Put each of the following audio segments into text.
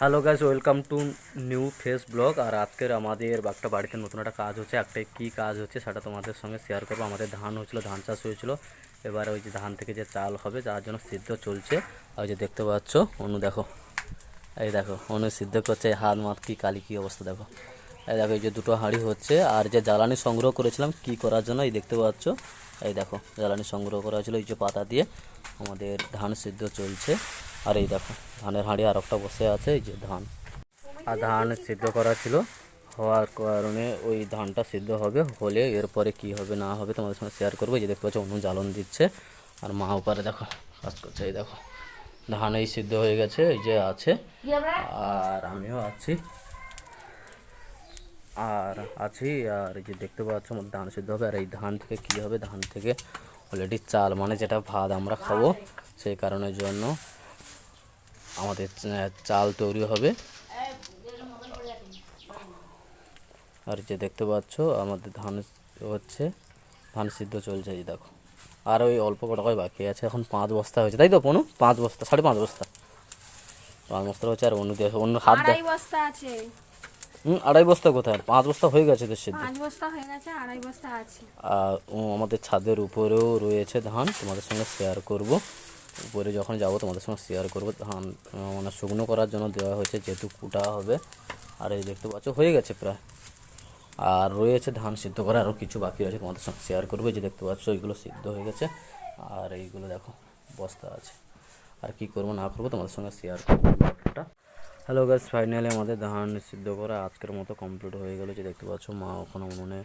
Hello guys welcome to new face blog আর আজকের আমাদের একটা বাড়িতে নতুন একটা কাজ হচ্ছে, একটাই কী কাজ হচ্ছে সেটা তোমাদের সঙ্গে শেয়ার করব। আমাদের ধান হচ্ছিল ধান চাষ হয়েছিল। এবার ওই যে ধান থেকে যে চাল হবে, যার জন্য সিদ্ধ চলছে। আর ওই যে দেখতে পাচ্ছ, অনু দেখো। এই দেখো, অনু সিদ্ধ করছে, হাত মাত কী কালি, কী অবস্থা দেখো। এই দেখো, এই যে দুটো হাঁড়ি হচ্ছে। আর যে জ্বালানি সংগ্রহ করেছিলাম, কি করার জন্য, এই দেখতে পাচ্ছ? এই দেখো, জ্বালানি সংগ্রহ করা হয়েছিল, এই যে পাতা দিয়ে। আমাদের ধান সিদ্ধ চলছে। আর এই দেখো, ধানের হাঁড়ি আর একটা বসে আছে, এই যে ধান। আর ধান সিদ্ধ করা ছিল। হওয়ার কারণে ওই ধানটা সিদ্ধ হবে, হলে এরপরে কি হবে, না হবে তোমাদের সঙ্গে শেয়ার করব। যে দেখতে পাচ্ছ, অন্য জ্বালন দিচ্ছে। আর মা উপরে দেখো, কাজ করছে, এই দেখো। ধান এই সিদ্ধ হয়ে গেছে, এই যে আছে। আর আমিও আছি। আর আছি, আর এই যে দেখতে পাচ্ছ, আমার ধান সিদ্ধ হবে। আর এই ধান থেকে কি হবে? ধান থেকে অলরেডি চাল মানে যেটা ভাত আমরা খাব, সেই কারণের জন্য আমাদের চাল তৈরি হবে। আর যে দেখতে পাচ্ছ আমাদের ধান হচ্ছে ধান সিদ্ধ চলছে এই দেখো। আর ওই অল্প কটাকায় বাকি আছে এখন পাঁচ বস্তা হয়েছে। তাই তো পনু? পাঁচ বস্তা সাড়ে পাঁচ বস্তা। পাঁচ বস্তা হচ্ছে আর অন্য দিয়ে অন্য হাত দেয়। আড়াই বস্তা আছে। হুম আড়াই বস্তা কোথায়? পাঁচ বস্তা হয়ে গেছে তো সিদ্ধ। পাঁচ বস্তা হয়ে গেছে আড়াই বস্তা আছে। আর আমাদের ছাদের উপরেও রয়েছে ধান তোমাদের সঙ্গে শেয়ার করব। উপরে যখন যাব তোমাদের সঙ্গে শেয়ার করব ধান মানে শুকনো করার জন্য দেওয়া হয়েছে যেহেতু কুটা হবে। আর এই দেখতে পাচ্ছ, হয়ে গেছে প্রায়। আর রয়েছে ধান সিদ্ধ করা আরও কিছু বাকি আছে, তোমাদের সঙ্গে শেয়ার করব। যে দেখতে পাচ্ছ এইগুলো সিদ্ধ হয়ে গেছে। আর এইগুলো দেখো, বস্তা আছে। আর কি করব, না করব, তোমাদের সঙ্গে শেয়ার করব হ্যালো গাছ ফাইনালি আমাদের ধান সিদ্ধ করা আজকের মতো কমপ্লিট হয়ে গেলো। যে দেখতে পাচ্ছ, মা ওখানে উনুনে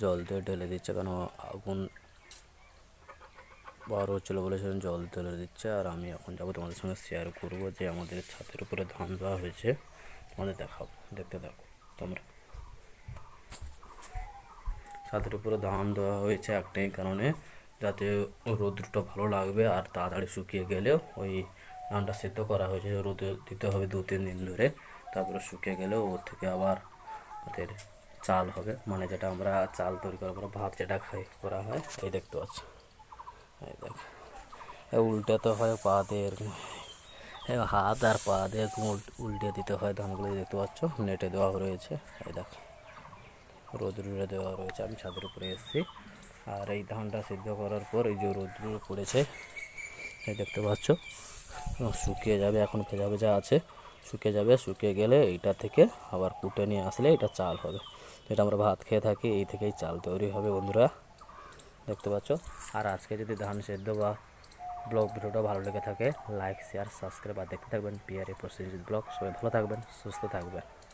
জল দিয়ে ঢেলে দিচ্ছে কেন আগুন বার হচ্ছিল বলে সেদিন জল ঢেলে দিচ্ছে, আর আমি এখন যাব তোমাদের সঙ্গে শেয়ার করব যে আমাদের ছাদের উপরে ধান দেওয়া হয়েছে। তোমাদের দেখাবো, দেখতে থাকো তোমরা। ছাদের উপরে ধান দেওয়া হয়েছে একটাই কারণে, যাতে রোদ্রটা ভালো লাগবে আর তাড়াতাড়ি শুকিয়ে গেলে ওই ধানটা সেদ্ধ করা হয়েছে, রোদে দিতে হবে দু তিন দিন ধরে। তারপরে শুকিয়ে গেলে ওর থেকে আবার ওদের চাল হবে মানে যেটা আমরা চাল তৈরি করার পর ভাত যেটা খাই করা হয় এই দেখতে পাচ্ছ। দেখ এ উল্টাতে হয় পা হাত আর পা দিয়ে এরকম উল- উল্টে দিতে হয় ধানগুলো দেখতে পাচ্ছ, নেটে দেওয়া রয়েছে, এই দেখ, রোদ্রুরে দেওয়া রয়েছে, আমি ছাদের উপরে এসেছি, আর এই ধানটা সিদ্ধ করার পর এই যে রোদ্রু পড়েছে, এই দেখতে পাচ্ছ শুকিয়ে যাবে, এখন ভেজা ভেজা আছে, শুকিয়ে যাবে, শুকিয়ে গেলে এইটা থেকে আবার কুটে নিয়ে আসলে এটা চাল হবে, যেটা আমরা ভাত খেয়ে থাকি, এই থেকেই চাল তৈরি হবে বন্ধুরা। দেখতে পাচ্ছ। আর আজকে যদি ধান সেদ্ধ বা ব্লগ ভিডিওটা ভালো লেগে থাকে লাইক শেয়ার সাবস্ক্রাইব আর দেখতে থাকবেন পিআরএ প্রসিডিউর ব্লগ সবাই ভালো থাকবেন, সুস্থ থাকবেন।